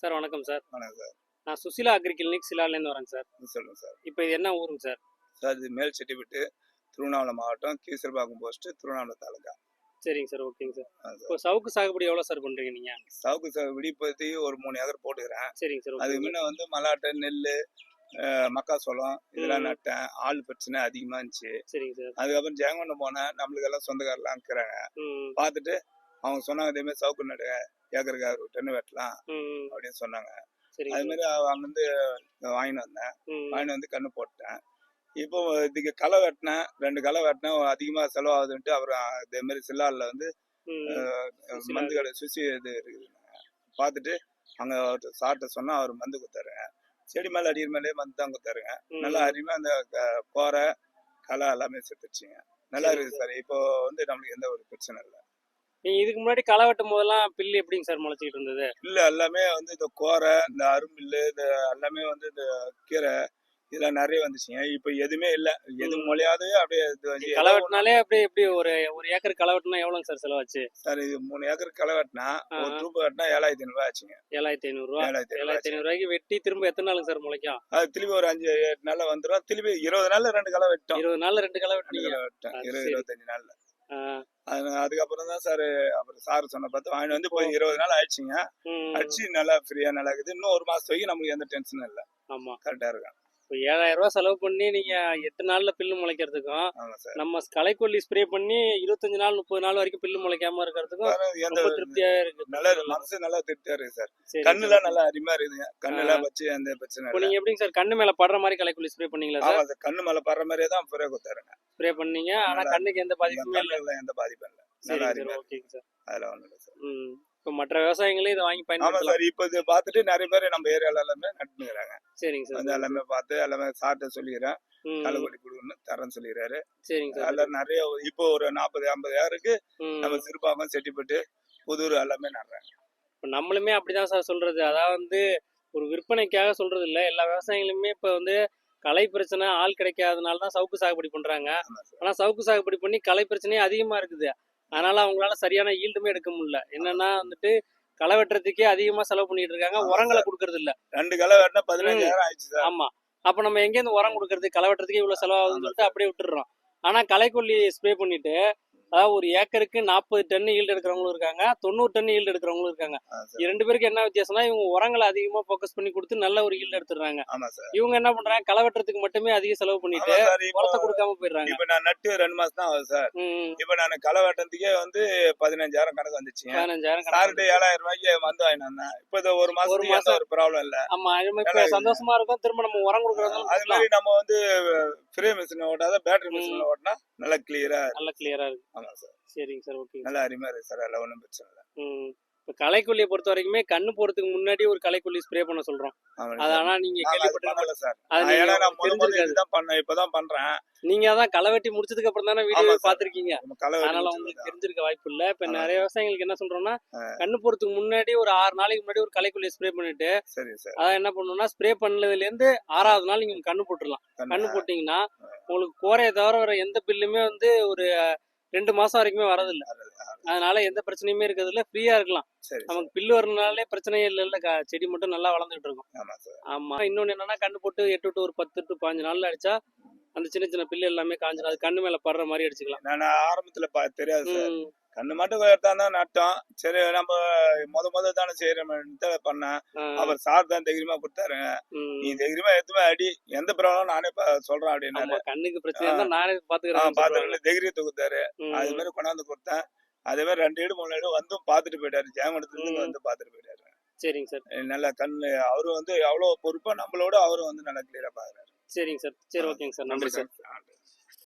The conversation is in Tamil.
சார் வணக்கம் சார். வணக்கம் சார். நான் சுசிலா அக்ரி கிளினிக் சிலாலேருந்து வரேன் சார். சொல்லுங்கள் சார். இப்போ இது என்ன ஊருங்க சார்? சார் இது மேல் செட்டிவிட்டு திருவண்ணாமலை மாவட்டம் கீசல்பாக்கம் போஸ்ட்டு திருவண்ணாமலை தாலுக்கா. சரிங்க சார் ஓகேங்க சார். இப்போ சவுக்கு சாகுபடி எவ்வளோ சார் பண்ணுறீங்க நீங்கள் சவுக்கு சார் விடிப்பத்தி ஒரு மூணு ஏக்கர் போட்டுக்கிறேன். சரிங்க சார் அதுக்கு முன்ன வந்து மல்லாட்டை நெல் மக்காசோளம் இதெல்லாம். நட்டேன். ஆள் பிரச்சனை அதிகமாக இருந்துச்சு. சரிங்க சார். அதுக்கப்புறம் ஜெயங்கொண்டம் போனேன். நம்மளுக்கு எல்லாம் சொந்தக்காரெல்லாம் இருக்கிறாங்க பார்த்துட்டு அவங்க சொன்னாங்க இதேமாதிரி சவுக்கு நடு ஏக்கருக்கு ஒரு டென்னு வெட்டலாம் அப்படின்னு சொன்னாங்க. அது மாதிரி அங்கேருந்து வாங்கிட்டு வந்தேன். வாங்கிட்டு வந்து கண்ணு போட்டேன். இப்போ இதுக்கு களை வெட்டினேன் ரெண்டு களை வெட்டினேன் அதிகமாக செலவாகுதுன்ட்டு அப்புறம் இதே மாதிரி சில்லாலில் வந்து மருந்து கடை சுசி இது இருக்குது. பார்த்துட்டு அங்கே அவர் சார்ட்ட சொன்னால் அவர் மருந்து கொடுத்தாருங்க. செடி மேலே அடிக்கிற மேலே மருந்து தான் கொடுத்தாருங்க. நல்லா அருமையாக அந்த கோரை களை எல்லாமே செத்துச்சுங்க நல்லா இருக்குது சார். இப்போ வந்து நம்மளுக்கு எந்த ஒரு பிரச்சனை இல்லை. நீங்கள் இதுக்கு முன்னாடி களை வெட்டும் போதெல்லாம் பில்லு எப்படிங்க சார் முளைச்சிக்கிட்டு இருந்தது? இல்லை எல்லாமே வந்து இந்த கோரை இந்த அரும்பில்லு இந்த எல்லாமே வந்து இந்த கீரை இதெல்லாம் நிறைய வந்துச்சுங்க. இப்போ எதுவுமே இல்லை. எது ம். மொழியாது அப்படியே இது வந்து களை வெட்டினாலே அப்படியே எப்படி ஒரு ஒரு ஏக்கர் களை வெட்டினா எவ்வளோங்க சார் செலவாச்சு? சார் இது மூணு ஏக்கர் களை வெட்டினா. ஒரு ட்ரூப் வெட்டினா ஏழாயிரத்தி ஐநூறுபா ஆச்சுங்க. ஏழாயிரத்தி ஐநூறுரூவா ஏழாயிரத்தி ஐநூறுபா ஏழாயிரத்தி ஐநூறுரூவாய்க்கு வெட்டி திரும்ப எத்தனை நாளுங்க சார் முளைக்கும்? அது திருப்பி ஒரு அஞ்சு எட்டு நாள்ல வந்துடும் திருப்பி இருபது நாள்ல ரெண்டு களை வெட்டோம். இருபது நாள்ல ரெண்டு களை வெட்டேன். அது இருபது. இருபத்தஞ்சு நாள்ல. அதுக்கப்புறம் தான் சார் அப்புறம் சார் சொன்ன பார்த்து வாங்கிட்டு வந்து போய் இருபது நாள் ஆயிடுச்சுங்க. அடிச்சு நல்லா ஃப்ரீயா நல்லா இருக்குது. இன்னும் ஒரு மாசம் வரைக்கும் நமக்கு எந்த டென்ஷனும் இல்லை. ஆமாம் கரெக்டா இருக்கும் இப்போ ஏழாயிரம் ரூபாய் செலவு பண்ணி நீங்கள் எட்டு நாளில் பில்லு முளைக்கிறதுக்கும் நம்ம களைக்கொல்லி ஸ்ப்ரே பண்ணி இருபத்தஞ்சு நாள் முப்பது நாள் வரைக்கும் பில்லு முளைக்காம இருக்கிறதுக்கும் ரொம்ப திருப்தியாக இருக்கு. நல்ல மனசு நல்லா திருப்தியா இருக்கு சார். கண்ணுலாம் நல்லா அருமையா இருக்குதுங்க. கண்ணுலாம் வச்சு எந்த பிரச்சனை நீங்க எப்படிங்க சார் கண்ணு மேல படுற மாதிரி களைக்கொல்லி ஸ்ப்ரே பண்ணீங்களா சார்? கண்ணு மேல படுற மாதிரியே தான் புரிய கொடுத்தாருங்க. ஸ்ப்ரே பண்ணீங்க. ஆனா கண்ணுக்கு எந்த பாதிப்புமே இல்லை. எந்த பாதிப்பும் இல்லை. நல்லா சார் இருக்கு ஓகேங்க சார். அதெல்லாம் ஒண்ணும் இல்லை சார். இப்போ மற்ற விவசாயிகளே இதை வாங்கி ஆமா பயன்படுத்தலாம். சார் இப்போ இது பார்த்துட்டு நிறைய பேர் நம்ம ஏரியால எல்லாமே நட்டுனுக்குறாங்க சரிங்க வந்து சார் எல்லாமே பார்த்து எல்லாமே சார்ட்ட சொல்லிக்கிறேன். ம். களைக்கொல்லி கொடுக்கணும்னு தரேன்னு சொல்லிடுறாரு சரிங்க சார் எல்லாம் நிறைய இப்போ ஒரு நாற்பது ஐம்பது ஏக்கருக்கு ம். நம்ம சிறுபாக்கம் செட்டிப்பட்டு புதூர் எல்லாமே நடுறாங்க. இப்போ நம்மளுமே அப்படிதான் சார் சொல்றது. அதாவது வந்து ஒரு விற்பனைக்காக சொல்றது இல்ல. எல்லா விவசாயிகளுமே இப்போ வந்து களை பிரச்சனை ஆள் கிடைக்காதனால தான் சவுக்கு சாகுபடி பண்றாங்க. ஆமா சார். ஆனா சவுக்கு சாகுபடி பண்ணி களை பிரச்சனையே அதிகமா இருக்குது. அதனால அவங்களால சரியான ஈல்டுமே எடுக்க முடியல. என்னன்னா வந்துட்டு களை வெட்டுறதுக்கே அதிகமா செலவு பண்ணிட்டு இருக்காங்க. உரங்களை கொடுக்கறது இல்ல. ரெண்டு களை வெட்டினா பதினஞ்சாயிரம் ஆயிடுச்சு ஆமா. அப்ப நம்ம எங்கேருந்து உரம் கொடுக்கறது களை வெட்டுறதுக்கே இவ்வளவு செலவாகுதுன்னு சொல்லிட்டு அப்படியே விட்டுடுறோம். ஆனா களைக்கொல்லி ஸ்ப்ரே பண்ணிட்டு அதாவது ஒரு ஏக்கருக்கு நாற்பது டன் ஈல்டு எடுக்கிறவங்களும் இருக்காங்க தொண்ணூறு டன் ஈல்டு எடுக்கிறவங்களும் இருக்காங்க. ரெண்டு பேருக்கு என்ன வித்தியாசம்னா இவங்க உரங்களை அதிகமா ஃபோக்கஸ் பண்ணி கொடுத்து நல்ல ஒரு ஈல்டு எடுத்துடுறாங்க. இவங்க என்ன பண்றாங்க களை வெட்டுறதுக்கு மட்டுமே அதிக செலவு பண்ணிட்டு உரத்தை கொடுக்காம போயிடுறாங்க. இப்போ நான் நட்டு ரெண்டு மாசம் தான் ஆகுது சார் இப்போ நான் களை வெட்டுறதுக்கே வந்து பதினஞ்சாயிரம் கணக்கு வந்துச்சுங்க பதினஞ்சாயிரம். சார்கிட்ட ஏழாயிரம் ரூபாய்க்கு வந்து வந்தேன் இப்போ இது ஒரு மாசத்துக்கு எந்த மாசம். ஒரு ப்ராப்ளம் இல்லை. ஆமா இப்ப சந்தோஷமா இருக்கும் திரும்ப நம்ம உரம் கொடுக்கறதால அது மாதிரி நம்ம வந்து ஃப்ரீ மிஷின் ஓட்டாத பேட்டரி மிஷின்ல ம். ஓட்டினா நல்லா கிளியரா நல்ல கிளியரா இருக்கு. ஆமா சார். சரிங்க சார் ஓகே நல்லா அருமையா இருக்கு சார். அதெல்லாம் ஒன்றும் பிரச்சனை இல்லை. ம். இப்போ களைக்கொல்லியை பொறுத்த வரைக்குமே கண்ணு போறதுக்கு முன்னாடி ஒரு களைக்கொல்லி ஸ்ப்ரே பண்ண சொல்றோம். ஆமா அது சார். ஆனா நீங்க நான் அது கேள்விப்பட்டிருக்க பண்ணல சார். அது நான் நீங்க ஏன்னா நான் முத முத தெரிஞ்சிருக்காது. இதுதான் பண்ணேன். இப்பதான் பண்றேன். நீங்க அதான் களை வெட்டி முடிச்சதுக்கு அப்புறம் தானே வீடியோ வெட்டி அதனால உங்களுக்கு தான். தெரிஞ்சிருக்க வாய்ப்பு இல்ல. இப்ப. நிறைய விவசாயிகளுக்கு என்ன சொல்றோம்னா ஆ. கண்ணு போறதுக்கு முன்னாடி ஒரு ஆறு நாளைக்கு முன்னாடி ஒரு களைக்கொல்லி ஸ்ப்ரே பண்ணிட்டு சரி சார். அதான் என்ன பண்ணணும்னா ஸ்ப்ரே பண்ணதுல இருந்து ஆறாவது நாள் நீங்க கண்ணு போட்டுடலாம். கண்ணு கண்ணு போட்டீங்கன்னா உங்களுக்கு கோரையை தவிர வர எந்த பில்லுமே வந்து ஒரு ரெண்டு மாசம் வரைக்குமே வரதில்ல அதனால எந்த பிரச்சனையுமே இருக்கிறதுல ஃப்ரீயா இருக்கலாம். நமக்கு பில்லு வரனாலே பிரச்சனையே இல்ல இல்ல. செடி மட்டும் நல்லா வளர்ந்துட்டு இருக்கும். ஆமா இன்னொன்னு என்னன்னா கண்ணு போட்டு எட்டு டு ஒரு பத்து டு பாஞ்சு நாள்ல அடிச்சா அந்த சின்ன சின்ன பில்லு எல்லாமே காஞ்சிடும் அது கண்ணு மேல படுற மாதிரி அடிச்சுக்கலாம். நான் ஆரம்பத்துல தெரியாது கண்ணு மட்டும் எடுத்தான் தான் நட்டோம். சரி நம்ம முத முத தானே செய்யறோம்னு பண்ணேன். அவர் சார் தான் தைரியமா கொடுத்தாரு. நீ தைரியமா எதுவுமே அடி. எந்த ப்ராப்ளம் நானே சொல்றேன் அப்படின்னாரு ஆமா கண்ணுக்கு பிரச்சனை நானே பாத்துக்கிறேன் பாத்துட்டு தைரியத்தை கொடுத்தாரு. அது மாதிரி கொண்டாந்து கொடுத்தேன். அதே மாதிரி ரெண்டு வீடு மூணு வீடு வந்தும் பாத்துட்டு போயிட்டாரு. ம். வந்து பாத்துட்டு போயிட்டாரு. சரிங்க சார். நல்ல கண்ணு அவரும் வந்து அவ்வளவு பொறுப்பா நம்மளோட அவரும் வந்து நல்லா கிளியரா பாக்குறாரு. சரிங்க சார். சரி ஓகேங்க சார். நன்றி சார்.